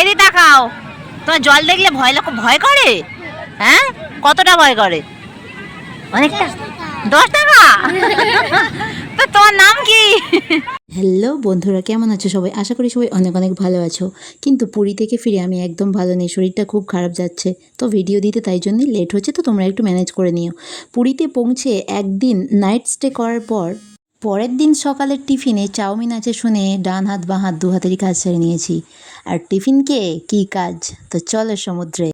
এদি তাকাও। তোমার জল দেখলে ভয় লোক ভয় করে? হ্যাঁ? কতটা ভয় করে? অনেকটা? দশ টাকা? তো তোমার নাম কি? হ্যালো বন্ধুরা, কেমন আছো সবাই? আশা করি সবাই অনেক অনেক ভালো আছো। কিন্তু পুরী থেকে ফিরে আমি একদম ভালো নেই, শরীরটা খুব খারাপ যাচ্ছে। তো ভিডিও দিতে তাই জন্যই লেট হচ্ছে, তো তোমরা একটু ম্যানেজ করে নিও। পুরীতে পৌঁছে একদিন নাইট স্টে করার পর পরের দিন সকালের টিফিনে চাউমিন আছে শুনে ডান হাত বাঁ হাত দু হাতেরই কাজ সেরে নিয়েছি। আর টিফিনকে কি? কাজ? তো চলো সমুদ্রে।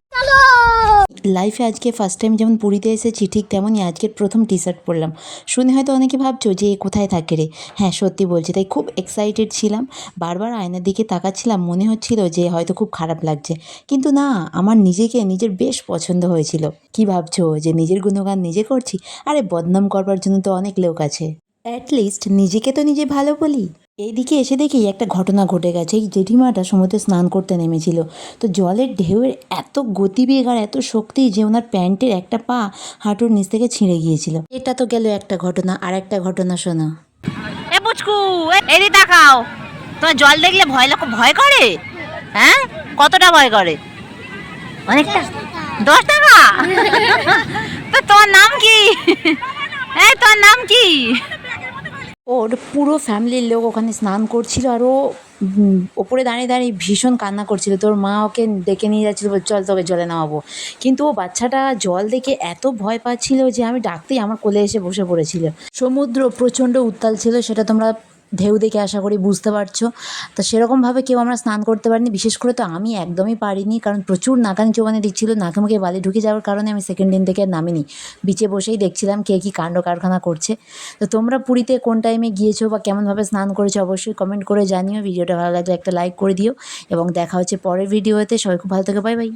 লাইফে আজকে ফার্স্ট টাইম যেমন পুরীতে এসেছি, ঠিক তেমনই আজকের প্রথম টি শার্ট পরলাম শুনে হয়তো অনেকে ভাবছ যে কোথায় থাকে রে? হ্যাঁ সত্যি বলছি, তাই খুব এক্সাইটেড ছিলাম। বারবার আয়নার দিকে তাকাচ্ছিলাম, মনে হচ্ছিল যে হয়তো খুব খারাপ লাগছে। কিন্তু না, আমার নিজেকে, নিজের বেশ পছন্দ হয়েছিল। কি ভাবছ যে নিজের গুণগান নিজে করছি? আরে বদনাম করবার জন্য তো অনেক লোক আছে। অ্যাটলিস্ট নিজেকে তো নিজে ভালো বলি। এইদিকে এসে দেখি একটা ঘটনা ঘটে গেছে। এই জেঠিমাটা সমুদ্রে স্নান করতে নেমেছিল। তো জলের ঢেউয়ের এত গতিবেগ আর এত শক্তি যে ওনার প্যান্টের একটা পা হাঁটুর নিচ থেকে ছিঁড়ে গিয়েছিল। এটা তো গেল একটা ঘটনা। আর একটা ঘটনা শোনো। এ পুচকু এদি তাকাও। তোমার জল দেখলে ভয় লোক ভয় করে? হ্যাঁ? কতটা ভয় করে? অনেকটা? দশ টাকা? তো তোমার নাম কি? এই তোমার নাম কি? ওর পুরো ফ্যামিলির লোক ওখানে স্নান করছিল আর ও ওপরে দাঁড়িয়ে দাঁড়িয়ে ভীষণ কান্না করছিল। তোর মা ওকে ডেকে নিয়ে যাচ্ছিল চল তোকে জলে নামাবো। কিন্তু ও বাচ্চাটা জল দেখে এত ভয় পাচ্ছিল যে আমি ডাকতেই আমার কোলে এসে বসে পড়েছিল। সমুদ্র প্রচণ্ড উত্তাল ছিল, সেটা তোমরা ঢেউ দেখে আশা করি বুঝতে পারছ। তো সেরকমভাবে কেউ আমরা স্নান করতে পারিনি, বিশেষ করে তো আমি একদমই পারিনি, কারণ প্রচুর নাকানি চোবানি দিচ্ছিল নাকে মুখে বালি ঢুকে যাওয়ার কারণে আমি সেকেন্ড দিন থেকে নামিনি। বিচে বসেই দেখছিলাম কে কী কাণ্ড কারখানা করছে। তো তোমরা পুরীতে কোন টাইমে গিয়েছো বা কেমনভাবে স্নান করেছ অবশ্যই কমেন্ট করে জানিও ভিডিওটা ভালো লাগলে একটা লাইক করে দিও, এবং দেখা হচ্ছে পরের ভিডিওতে সবাই খুব ভালো থেকে বাই বাই